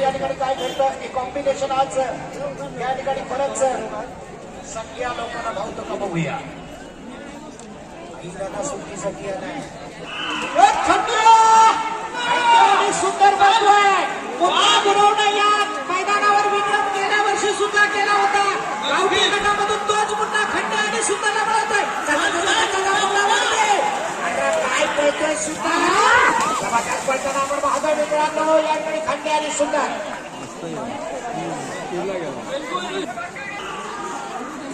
या ठिकाणी काय घडतं. हे कॉम्बिनेशन आज या ठिकाणी खरंच सगळ्या लोकांना भावतो का बघूया. सुट्टी नाही सुंदर पुन्हा या मैदानावर विक्रम गेल्या वर्षी सुद्धा केला होता. गावठी गटामधून तोच पुन्हा खंडे आणि सुंदरला मिळवतोय चला, चला, चला, चला, वाढले. अरे काय कळतोय सुद्धा जबरदस्त पळताना आपण पाहतोय मित्रांनो या ठिकाणी खंडे आणि सुंदर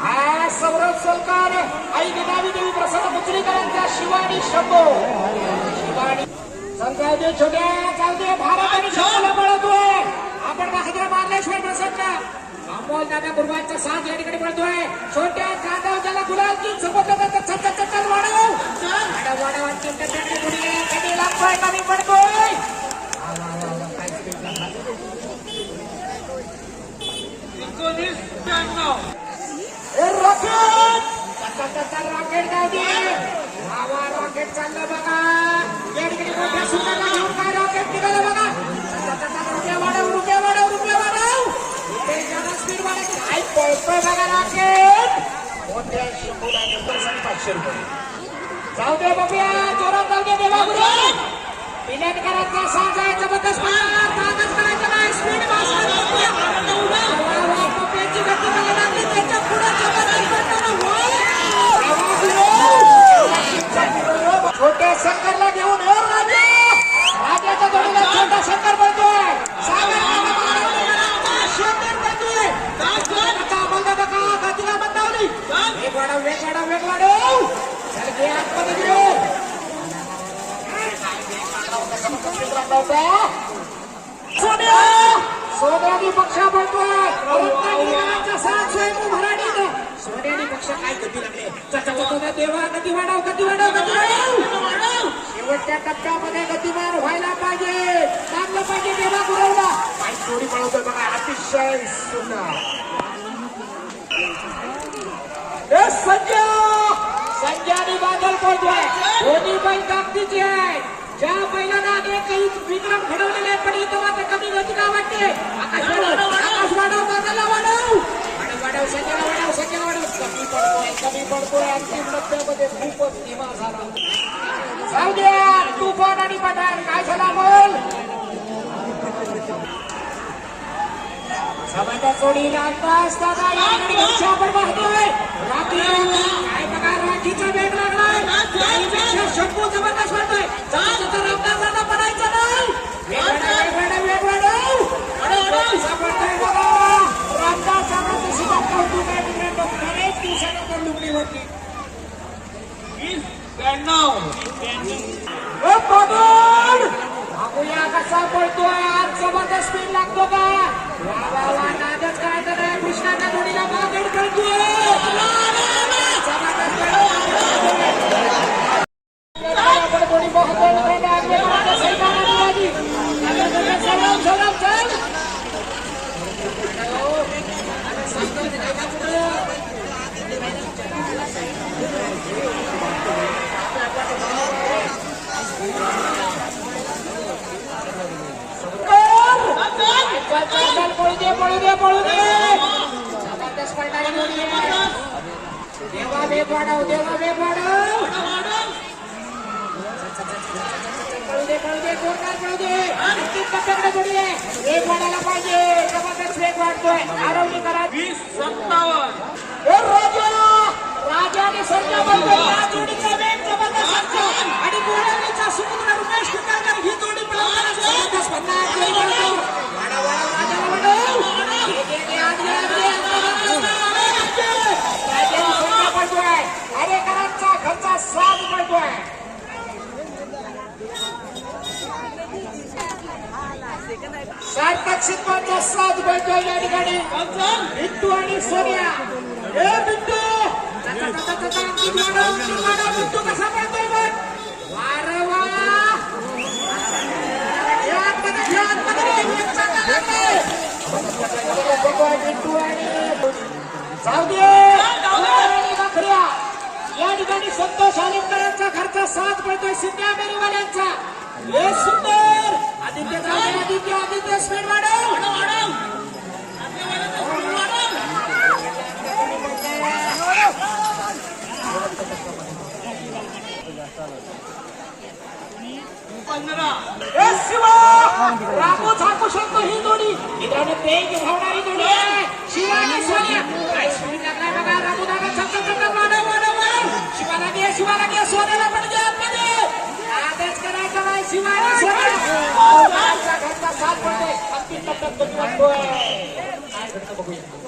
हा सौरभ सोलकर आई निनावी देवी प्रसन्न मुचरीकरांचा शिवानी शंभो शिवानी संघाचे छोट्या चालते भारत आणि शंभूला पळतोय आपण बाहेर मार्लेश्वर प्रसन्न अमोल दादा गुरुवांचा साथ या ठिकाणी पळतोय छोट्या जाधव ज्याला गुलाल की सोबत चक्कर चक्कर वाढव वाढव पाचशे रुपये जाऊ दे बघूया. जोरात जाऊ दे देवा गुरु. पिलेटकरांचा साज जबरदस्त करायचं नाही स्पीड मास्टर बघूया वा, वा, पप्प्याची गती मला लागली त्याच्या पुढे जबरदस्त करताना वा. वा, गुरु. छोट्या शंकरला घेऊन हे राजा राजाच्या जोडीला छोटा शंकर बनतोय सागर काका महाराजांचा शंकर बनतोय काका बंद बघा गतीला बंदावली वेग वाढव वेग वाढव वेग वाढव चल घे आतमध्ये घेऊ सोन्या! सोन्यानी पक्ष बोलतोय सोन्यानी पक्ष काय गती लागले? देवा गती वाढव गती वाढव गती वाढव. शेवटच्या टप्प्यामध्ये गतिमान व्हायला पाहिजे. चांगलं पाहिजे देवा गुरवला काय जोडी पळवतोय बघा अतिशय सुंदर. पळतोय दोन्ही बैल ताकदीची आहे. ज्या बैलांना अनेक विक्रम घडवलेले पण इथं मात्र कमी गती का वाटते? आकाश वाढव आकाश वाढव बादलला वाढव. वाढव संजयला वाढव संजयला वाढव. कमी पडतोय कमी पडतोय. अंतिम टप्प्यामध्ये खूपच धीमा झाला. जाऊ द्या तुफान आणि पठाण काय झाला बोल समाजा सोडी लागता असताना या पाहतोय. राखी काय बघा राखीचा वेग लागलाय त्याहीपेक्षा शंभू जबरदस्त वाटतोय चला चला रामदासांना पडायचं नाही वेग वाढव, वेग वाढव, वेग वाढव. कसा पडतोय बघा रामदासांना सुद्धा कौतुक आहे मित्रांनो बरेच दिवसानंतर लुगडीवरती ओ बाबूल! बघूया कसा पळतोय आज जबरदस्त स्पीड लागतो का वा वा वा नादच करायचं नाही कृष्णाच्या जोडीला मागड पळतोय जबरदस्त वेग वाढव देवा वेग वाढव पळू दे पळू दे जोरदार पळू दे. अंतिम टप्प्याकडे जोडी आहे वेग वाढायला पाहिजे. जबरदस्त वेग वाढतोय आरवणी करा. ए, राजा! राजा या जोडीचा वेग जबरदस्त असतो आणि गोळवणीचा सुपुत्र रुपेश कुलकर्णी ही जोडी पळवताना जबरदस्त पन्नास वेग वाढतो. वाढव, वाढव, राजाला वाढव. ये, ये, ये, आत ये, आत ये, जबरदस्त आहे. राजा आणि संजय पळतोय कार्यकरांचा घरचा साथ पळतोय शिल्पांचा साथ पळतोय या ठिकाणी. बिट्टू आणि सोनिया. ए बिट्टू. बिट्टू कसा पळतोय बघ? वा! हे हे हे बिट्टू आणि जाऊ दे. या ठिकाणी संतोष आलेकरांचा घरचा खर्च सात पडतोय सिद्ध्या बेरीवाल्यांचा हे सुंदर! आदित्य जाऊ दे, आदित्य आदित्य स्पीड वाढव! हे शिवा! रामू झाकू शकतो ही जोडी. मित्रांनो तेज धावणारी जोडी आहे. शिवा आणि सोनिया काय स्पीड लागलाय बघा. रामू दादा चक्कर चक्कर वाढव वाढव वाढव शिवाला घे शिवाला घे सोन्याला पण आतमध्ये आदेश करायचा नाही शिवा आणि सोन्या घरचा साथ पडतोय अंतिम टप्प्यात कधी वाटतोय? काय घडतं बघूया.